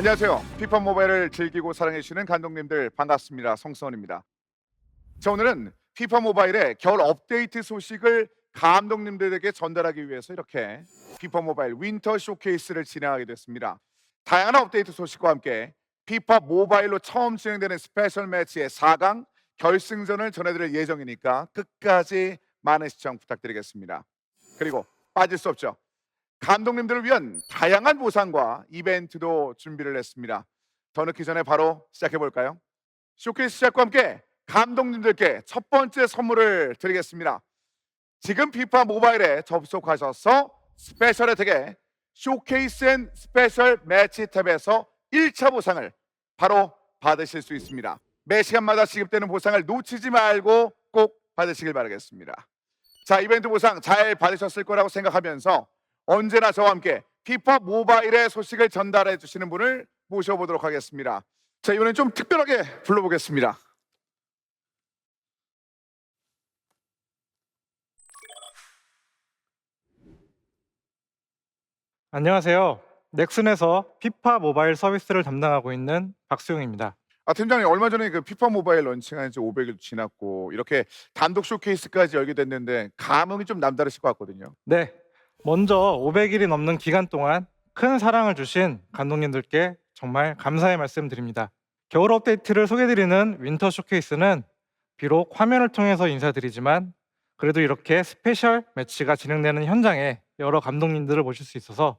안녕하세요. 피파 모바일을 즐기고 사랑해 주시는 감독님들 반갑습니다. 송선입니다. 자 오늘은 피파 모바일의 겨울 업데이트 소식을 감독님들에게 전달하기 위해서 이렇게 피파 모바일 윈터 쇼케이스를 진행하게 됐습니다. 다양한 업데이트 소식과 함께 피파 모바일로 처음 진행되는 스페셜 매치의 4강 결승전을 전해드릴 예정이니까 끝까지 많은 시청 부탁드리겠습니다. 그리고 빠질 수 없죠. 감독님들을 위한 다양한 보상과 이벤트도 준비를 했습니다. 더 늦기 전에 바로 시작해 볼까요? 쇼케이스 시작과 함께 감독님들께 첫 번째 선물을 드리겠습니다. 지금 피파 모바일에 접속하셔서 스페셜 혜택에 쇼케이스 앤 스페셜 매치 탭에서 1차 보상을 바로 받으실 수 있습니다. 매 시간마다 지급되는 보상을 놓치지 말고 꼭 받으시길 바라겠습니다. 자, 이벤트 보상 잘 받으셨을 거라고 생각하면서 언제나 저와 함께 피파 모바일의 소식을 전달해 주시는 분을 모셔보도록 하겠습니다. 자, 이번엔 좀 특별하게 불러보겠습니다. 안녕하세요. 넥슨에서 피파 모바일 서비스를 담당하고 있는 박수용입니다. 아, 팀장님 얼마 전에 그 피파 모바일 런칭한 지 500일 지났고 이렇게 단독 쇼케이스까지 열게 됐는데 감흥이 좀 남다르실 것 같거든요. 네. 먼저 500일이 넘는 기간 동안 큰 사랑을 주신 감독님들께 정말 감사의 말씀 드립니다. 겨울 업데이트를 소개드리는 윈터 쇼케이스는 비록 화면을 통해서 인사드리지만 그래도 이렇게 스페셜 매치가 진행되는 현장에 여러 감독님들을 모실 수 있어서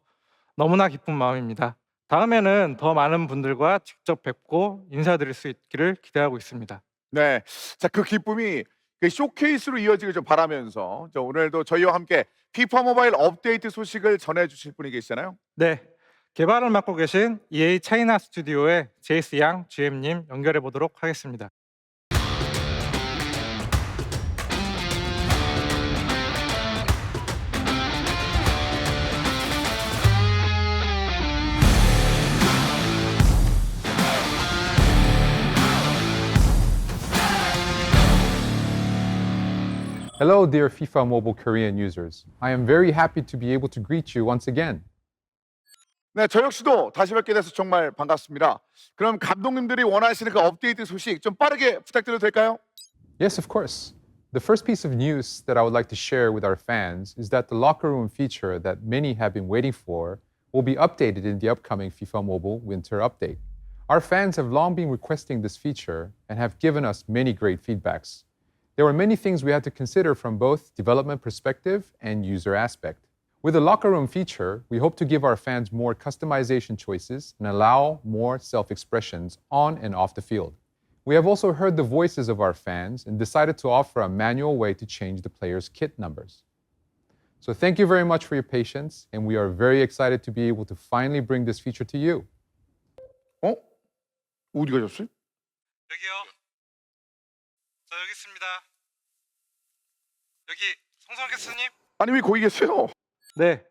너무나 기쁜 마음입니다. 다음에는 더 많은 분들과 직접 뵙고 인사드릴 수 있기를 기대하고 있습니다. 네. 자, 그 기쁨이 그 쇼케이스로 이어지길 좀 바라면서 저 오늘도 저희와 함께 피파 모바일 업데이트 소식을 전해 주실 분이 계시잖아요. 네, 개발을 맡고 계신 EA 차이나 스튜디오의 제이스 양 GM님 연결해 보도록 하겠습니다. Hello, dear FIFA Mobile Korean users. I am very happy to be able to greet you once again. 네, 저 역시도 다시 뵙게 돼서 정말 반갑습니다. 그럼 감독님들이 원하시는 그 업데이트 소식 좀 빠르게 부탁드려도 될까요? Yes, of course. The first piece of news that I would like to share with our fans is that the locker room feature that many have been waiting for will be updated in the upcoming FIFA Mobile Winter Update. Our fans have long been requesting this feature and have given us many great feedbacks. There were many things we had to consider from both development perspective and user aspect. With the locker room feature, we hope to give our fans more customization choices and allow more self expressions on and off the field. We have also heard the voices of our fans and decided to offer a manual way to change the players' kit numbers. So, thank you very much for your patience, and we are very excited to be able to finally bring this feature to you. 어? 어디 가셨어요? 여기요. 저 여기 있습니다. 여기 송성 캐스님. 아니 왜 거기 계세요? 네,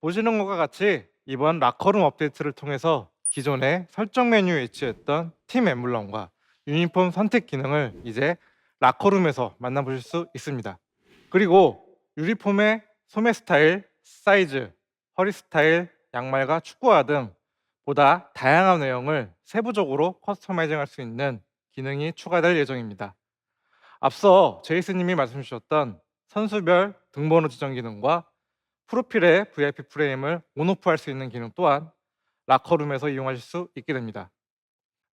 보시는 것과 같이 이번 라커룸 업데이트를 통해서 기존의 설정 메뉴에 위치했던 팀 엠블럼과 유니폼 선택 기능을 이제 라커룸에서 만나보실 수 있습니다. 그리고 유니폼의 소매 스타일, 사이즈, 허리 스타일, 양말과 축구화 등 보다 다양한 내용을 세부적으로 커스터마이징 할 수 있는 기능이 추가될 예정입니다. 앞서 제이스님이 말씀 주셨던 선수별 등번호 지정 기능과 프로필의 VIP 프레임을 온오프 할 수 있는 기능 또한 라커룸에서 이용하실 수 있게 됩니다.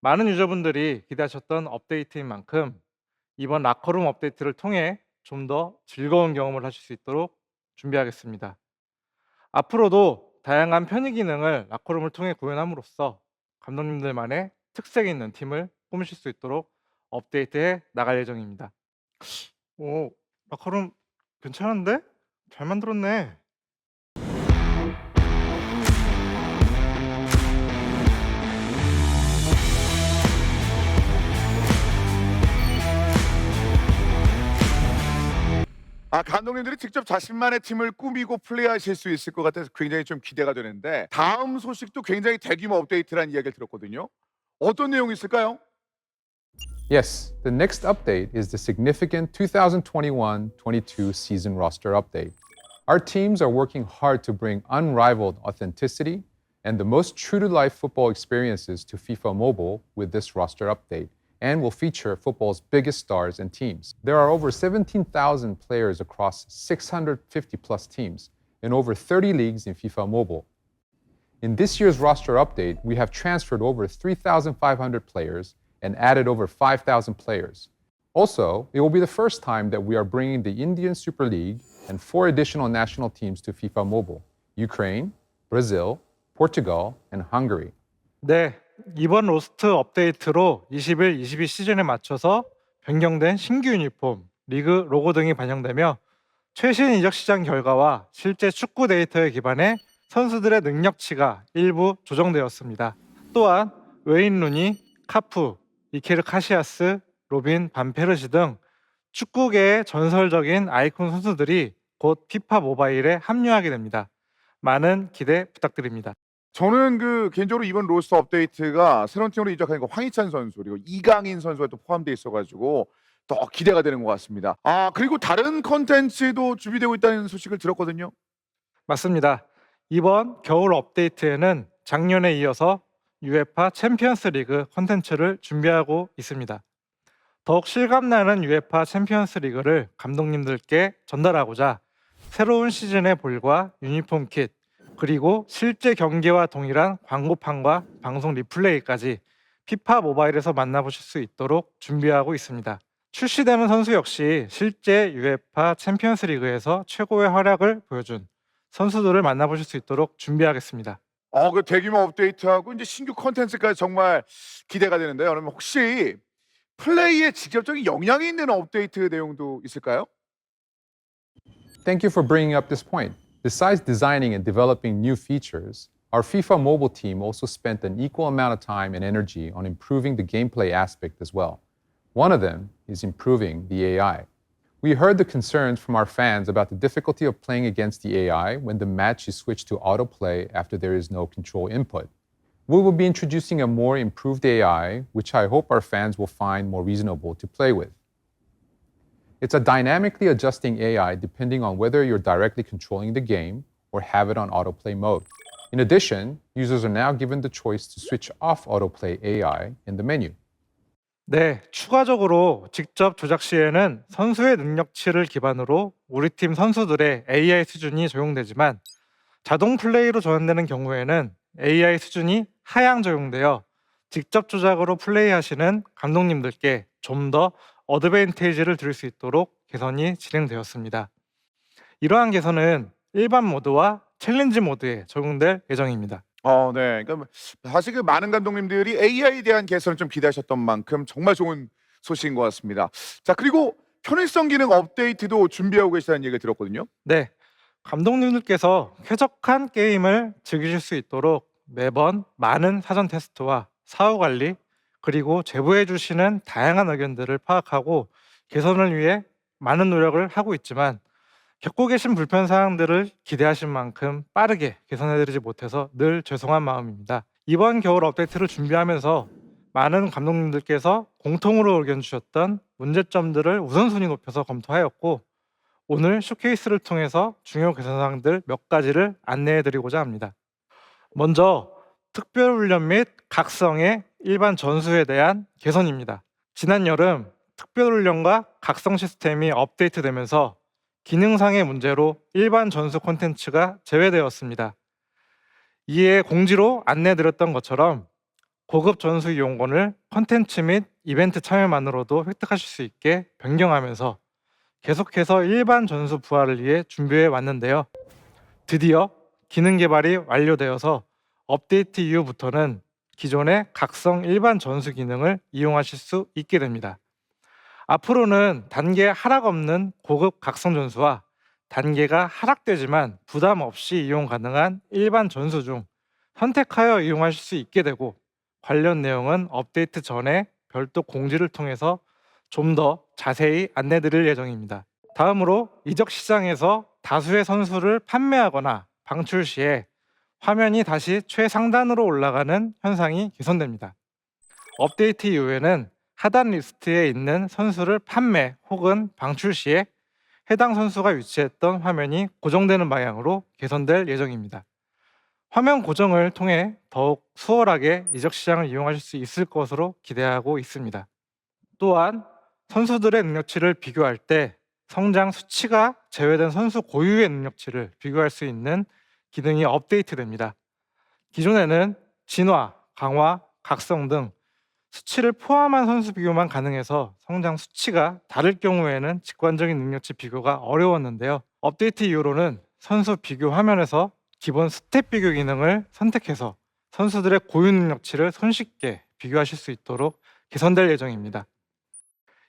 많은 유저분들이 기대하셨던 업데이트인 만큼 이번 라커룸 업데이트를 통해 좀 더 즐거운 경험을 하실 수 있도록 준비하겠습니다. 앞으로도 다양한 편의 기능을 라커룸을 통해 구현함으로써 감독님들만의 특색 있는 팀을 꾸미실 수 있도록 업데이트해 나갈 예정입니다. 오, 라커룸 괜찮은데? 잘 만들었네. 아 감독님들이 직접 자신만의 팀을 꾸미고 플레이하실 수 있을 것 같아서 굉장히 좀 기대가 되는데 다음 소식도 굉장히 대규모 업데이트라는 이야기를 들었거든요. 어떤 내용이 있을까요? Yes, the next update is the significant 2021 22 season roster update. Our teams are working hard to bring unrivaled authenticity, and the most true to life football experiences to FIFA Mobile with this roster update and will feature football's biggest stars and teams. There are over 17,000 players across 650 plus teams in over 30 leagues in FIFA Mobile. In this year's roster update, we have transferred over 3,500 players and added over 5,000 players. Also, it will be the first time that we are bringing the Indian Super League and four additional national teams to FIFA Mobile Ukraine, Brazil, Portugal, and Hungary. 네, 이번 로스트 업데이트로 21-22 시즌에 맞춰서 변경된 신규 유니폼, 리그 로고 등이 반영되며 최신 이적 시장 결과와 실제 축구 데이터에 기반해 선수들의 능력치가 일부 조정되었습니다. 또한 웨인 루니, 카프, 이케르 카시아스, 로빈 반페르시 등 축구계의 전설적인 아이콘 선수들이 곧 피파 모바일에 합류하게 됩니다. 많은 기대 부탁드립니다. 저는 그 개인적으로 이번 로스터 업데이트가 새로운 팀으로 이적하는 거 황희찬 선수 그리고 이강인 선수가 또 포함되어 있어가지고 더 기대가 되는 것 같습니다. 아 그리고 다른 컨텐츠도 준비되고 있다는 소식을 들었거든요. 맞습니다. 이번 겨울 업데이트에는 작년에 이어서 UEFA 챔피언스 리그 콘텐츠를 준비하고 있습니다. 더욱 실감나는 UEFA 챔피언스 리그를 감독님들께 전달하고자 새로운 시즌의 볼과 유니폼 킷, 그리고 실제 경기와 동일한 광고판과 방송 리플레이까지 피파 모바일에서 만나보실 수 있도록 준비하고 있습니다. 출시되는 선수 역시 실제 UEFA 챔피언스 리그에서 최고의 활약을 보여준 선수들을 만나보실 수 있도록 준비하겠습니다. 어, 그 대규모 업데이트하고 이제 신규 컨텐츠까지 정말 기대가 되는데요. 그러면 혹시 플레이에 직접적인 영향이 있는 업데이트 내용도 있을까요? Thank you for bringing up this point. Besides designing and developing new features, our FIFA mobile team also spent an equal amount of time and energy on improving the gameplay aspect as well. One of them is improving the AI. We heard the concerns from our fans about the difficulty of playing against the AI when the match is switched to autoplay after there is no control input. We will be introducing a more improved AI, which I hope our fans will find more reasonable to play with. It's a dynamically adjusting AI depending on whether you're directly controlling the game or have it on autoplay mode. In addition, users are now given the choice to switch off autoplay AI in the menu. 네, 추가적으로 직접 조작 시에는 선수의 능력치를 기반으로 우리 팀 선수들의 AI 수준이 적용되지만 자동 플레이로 전환되는 경우에는 AI 수준이 하향 적용되어 직접 조작으로 플레이하시는 감독님들께 좀 더 어드밴티지를 드릴 수 있도록 개선이 진행되었습니다. 이러한 개선은 일반 모드와 챌린지 모드에 적용될 예정입니다. 어, 네. 그러니까 사실 그 많은 감독님들이 AI에 대한 개선을 좀 기대하셨던 만큼 정말 좋은 소식인 것 같습니다. 자, 그리고 편의성 기능 업데이트도 준비하고 계시다는 얘기를 들었거든요. 네, 감독님들께서 쾌적한 게임을 즐기실 수 있도록 매번 많은 사전 테스트와 사후 관리 그리고 제보해 주시는 다양한 의견들을 파악하고 개선을 위해 많은 노력을 하고 있지만 겪고 계신 불편 사항들을 기대하신 만큼 빠르게 개선해드리지 못해서 늘 죄송한 마음입니다. 이번 겨울 업데이트를 준비하면서 많은 감독님들께서 공통으로 의견 주셨던 문제점들을 우선순위 높여서 검토하였고 오늘 쇼케이스를 통해서 중요 개선 사항들 몇 가지를 안내해 드리고자 합니다. 먼저 특별 훈련 및 각성의 일반 전수에 대한 개선입니다. 지난 여름 특별 훈련과 각성 시스템이 업데이트되면서 기능상의 문제로 일반 전수 콘텐츠가 제외되었습니다. 이에 공지로 안내 드렸던 것처럼 고급 전수 이용권을 콘텐츠 및 이벤트 참여만으로도 획득하실 수 있게 변경하면서 계속해서 일반 전수 부활을 위해 준비해 왔는데요. 드디어 기능 개발이 완료되어서 업데이트 이후부터는 기존의 각성 일반 전수 기능을 이용하실 수 있게 됩니다. 앞으로는 단계 하락 없는 고급 각성 전수와 단계가 하락되지만 부담 없이 이용 가능한 일반 전수 중 선택하여 이용하실 수 있게 되고 관련 내용은 업데이트 전에 별도 공지를 통해서 좀 더 자세히 안내 드릴 예정입니다. 다음으로 이적 시장에서 다수의 선수를 판매하거나 방출 시에 화면이 다시 최상단으로 올라가는 현상이 개선됩니다. 업데이트 이후에는 하단 리스트에 있는 선수를 판매 혹은 방출 시에 해당 선수가 위치했던 화면이 고정되는 방향으로 개선될 예정입니다. 화면 고정을 통해 더욱 수월하게 이적 시장을 이용하실 수 있을 것으로 기대하고 있습니다. 또한 선수들의 능력치를 비교할 때 성장 수치가 제외된 선수 고유의 능력치를 비교할 수 있는 기능이 업데이트됩니다. 기존에는 진화, 강화, 각성 등 수치를 포함한 선수 비교만 가능해서 성장 수치가 다를 경우에는 직관적인 능력치 비교가 어려웠는데요. 업데이트 이후로는 선수 비교 화면에서 기본 스탯 비교 기능을 선택해서 선수들의 고유 능력치를 손쉽게 비교하실 수 있도록 개선될 예정입니다.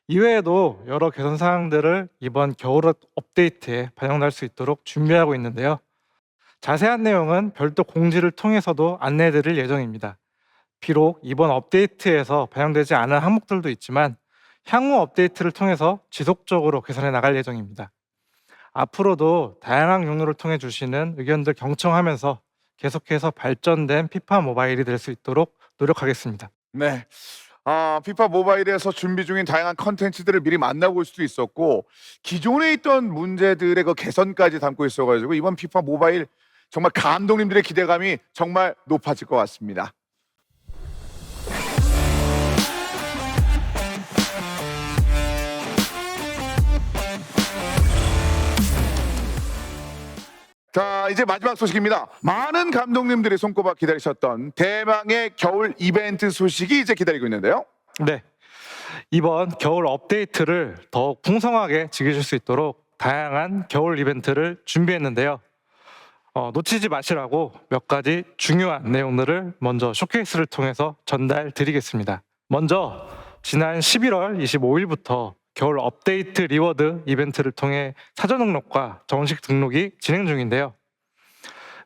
이외에도 여러 개선 사항들을 이번 겨울 업데이트에 반영할 수 있도록 준비하고 있는데요. 자세한 내용은 별도 공지를 통해서도 안내해 드릴 예정입니다. 비록 이번 업데이트에서 반영되지 않은 항목들도 있지만 향후 업데이트를 통해서 지속적으로 개선해 나갈 예정입니다. 앞으로도 다양한 용도를 통해 주시는 의견들 경청하면서 계속해서 발전된 피파 모바일이 될 수 있도록 노력하겠습니다. 네. 아, 피파 모바일에서 준비 중인 다양한 컨텐츠들을 미리 만나볼 수도 있었고 기존에 있던 문제들의 그 개선까지 담고 있어가지고 이번 피파 모바일 정말 감독님들의 기대감이 정말 높아질 것 같습니다. 자, 이제 마지막 소식입니다. 많은 감독님들이 손꼽아 기다리셨던 대망의 겨울 이벤트 소식이 이제 기다리고 있는데요. 네. 이번 겨울 업데이트를 더욱 풍성하게 즐기실 수 있도록 다양한 겨울 이벤트를 준비했는데요. 어, 놓치지 마시라고 몇 가지 중요한 내용들을 먼저 쇼케이스를 통해서 전달 드리겠습니다. 먼저 지난 11월 25일부터 겨울 업데이트 리워드 이벤트를 통해 사전 등록과 정식 등록이 진행 중인데요.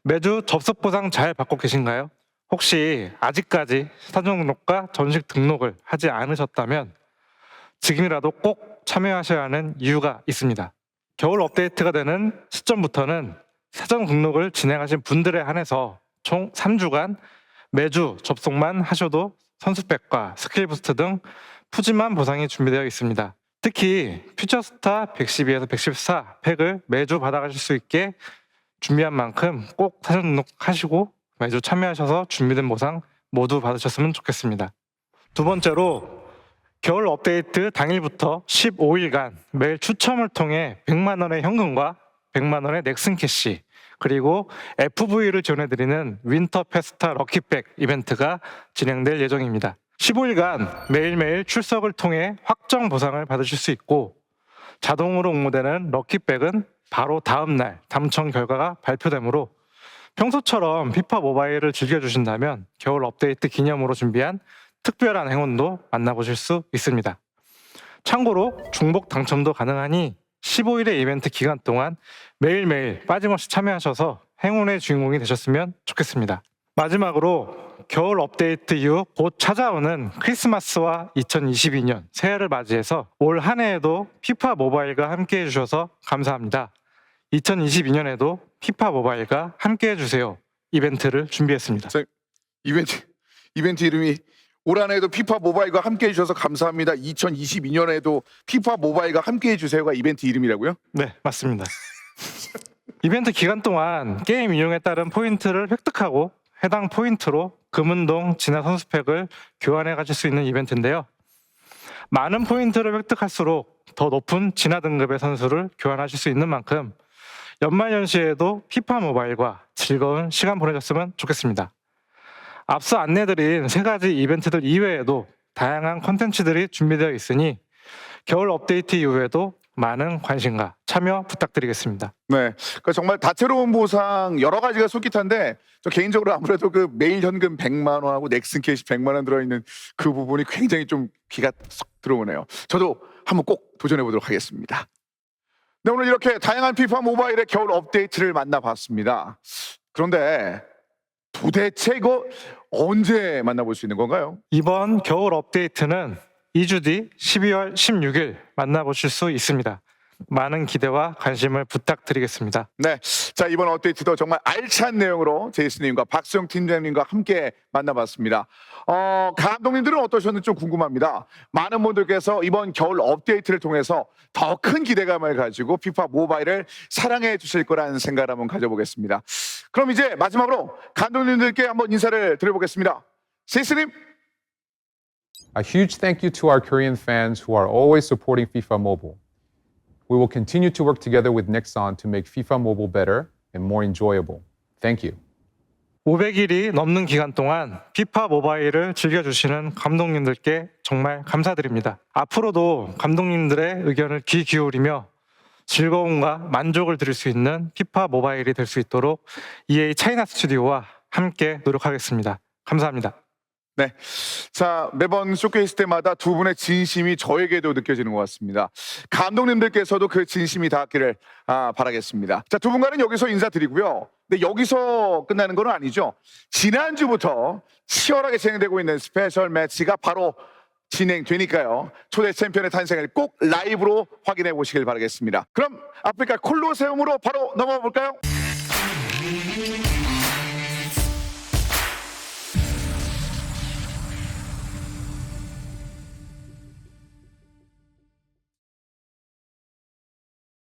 매주 접속 보상 잘 받고 계신가요? 혹시 아직까지 사전 등록과 전식 등록을 하지 않으셨다면 지금이라도 꼭 참여하셔야 하는 이유가 있습니다. 겨울 업데이트가 되는 시점부터는 사전 등록을 진행하신 분들에 한해서 총 3주간 매주 접속만 하셔도 선수백과 스킬 부스트 등 푸짐한 보상이 준비되어 있습니다. 특히 퓨처스타 112에서 114 팩을 매주 받아가실 수 있게 준비한 만큼 꼭 사전 등록하시고 매주 참여하셔서 준비된 보상 모두 받으셨으면 좋겠습니다. 두 번째로 겨울 업데이트 당일부터 15일간 매일 추첨을 통해 100만 원의 현금과 100만 원의 넥슨 캐시 그리고 FV를 지원해드리는 윈터 페스타 럭키백 이벤트가 진행될 예정입니다. 15일간 매일매일 출석을 통해 확정 보상을 받으실 수 있고 자동으로 응모되는 럭키백은 바로 다음 날 당첨 결과가 발표되므로 평소처럼 피파 모바일을 즐겨주신다면 겨울 업데이트 기념으로 준비한 특별한 행운도 만나보실 수 있습니다. 참고로 중복 당첨도 가능하니 15일의 이벤트 기간 동안 매일매일 빠짐없이 참여하셔서 행운의 주인공이 되셨으면 좋겠습니다. 마지막으로 겨울 업데이트 이후 곧 찾아오는 크리스마스와 2022년 새해를 맞이해서 올 한 해에도 피파 모바일과 함께 해주셔서 감사합니다. 2022년에도 피파 모바일과 함께 해주세요. 이벤트를 준비했습니다. 이벤트 이벤트 이름이 올 한해도 피파 모바일과 함께 해주셔서 감사합니다. 2022년에도 피파 모바일과 함께 해주세요가 이벤트 이름이라고요? 네, 맞습니다. 이벤트 기간 동안 게임 이용에 따른 포인트를 획득하고 해당 포인트로 금운동 진화 선수팩을 교환해 가실 수 있는 이벤트인데요. 많은 포인트를 획득할수록 더 높은 진화 등급의 선수를 교환하실 수 있는 만큼 연말연시에도 피파 모바일과 즐거운 시간 보내셨으면 좋겠습니다. 앞서 안내드린 세 가지 이벤트들 이외에도 다양한 콘텐츠들이 준비되어 있으니 겨울 업데이트 이후에도 많은 관심과 참여 부탁드리겠습니다. 네, 그 정말 다채로운 보상 여러 가지가 솔깃한데 저 개인적으로 아무래도 그 매일 현금 100만 원하고 넥슨 캐시 100만 원 들어 있는 그 부분이 굉장히 좀 귀가 쏙 들어오네요. 저도 한번 꼭 도전해 보도록 하겠습니다. 네, 오늘 이렇게 다양한 피파 모바일의 겨울 업데이트를 만나봤습니다. 그런데 도대체 이거 언제 만나볼 수 있는 건가요? 이번 겨울 업데이트는 2주 뒤 12월 16일 만나보실 수 있습니다. 많은 기대와 관심을 부탁드리겠습니다. 네, 자 이번 업데이트도 정말 알찬 내용으로 제이스님과 박수영 팀장님과 함께 만나봤습니다. 어, 감독님들은 어떠셨는지 좀 궁금합니다. 많은 분들께서 이번 겨울 업데이트를 통해서 더 큰 기대감을 가지고 피파 모바일을 사랑해 주실 거라는 생각을 한번 가져보겠습니다. 그럼 이제 마지막으로 감독님들께 한번 인사를 드려보겠습니다. 제이스님, A huge thank you to our Korean fans who are always supporting FIFA Mobile. We will continue to work together with Nexon to make FIFA Mobile better and more enjoyable. Thank you. 500일이 넘는 기간 동안 피파 모바일을 즐겨주시는 감독님들께 정말 감사드립니다. 앞으로도 감독님들의 의견을 귀 기울이며 즐거움과 만족을 드릴 수 있는 피파 모바일이 될 수 있도록 EA 차이나 스튜디오와 함께 노력하겠습니다. 감사합니다. 네. 자, 매번 쇼케이스 때마다 두 분의 진심이 저에게도 느껴지는 것 같습니다. 감독님들께서도 그 진심이 닿기를 아, 바라겠습니다. 자, 두 분과는 여기서 인사드리고요. 근데 여기서 끝나는 건 아니죠. 지난주부터 치열하게 진행되고 있는 스페셜 매치가 바로 진행되니까요. 초대 챔피언의 탄생을 꼭 라이브로 확인해 보시길 바라겠습니다. 그럼 아프리카 콜로세움으로 바로 넘어가 볼까요?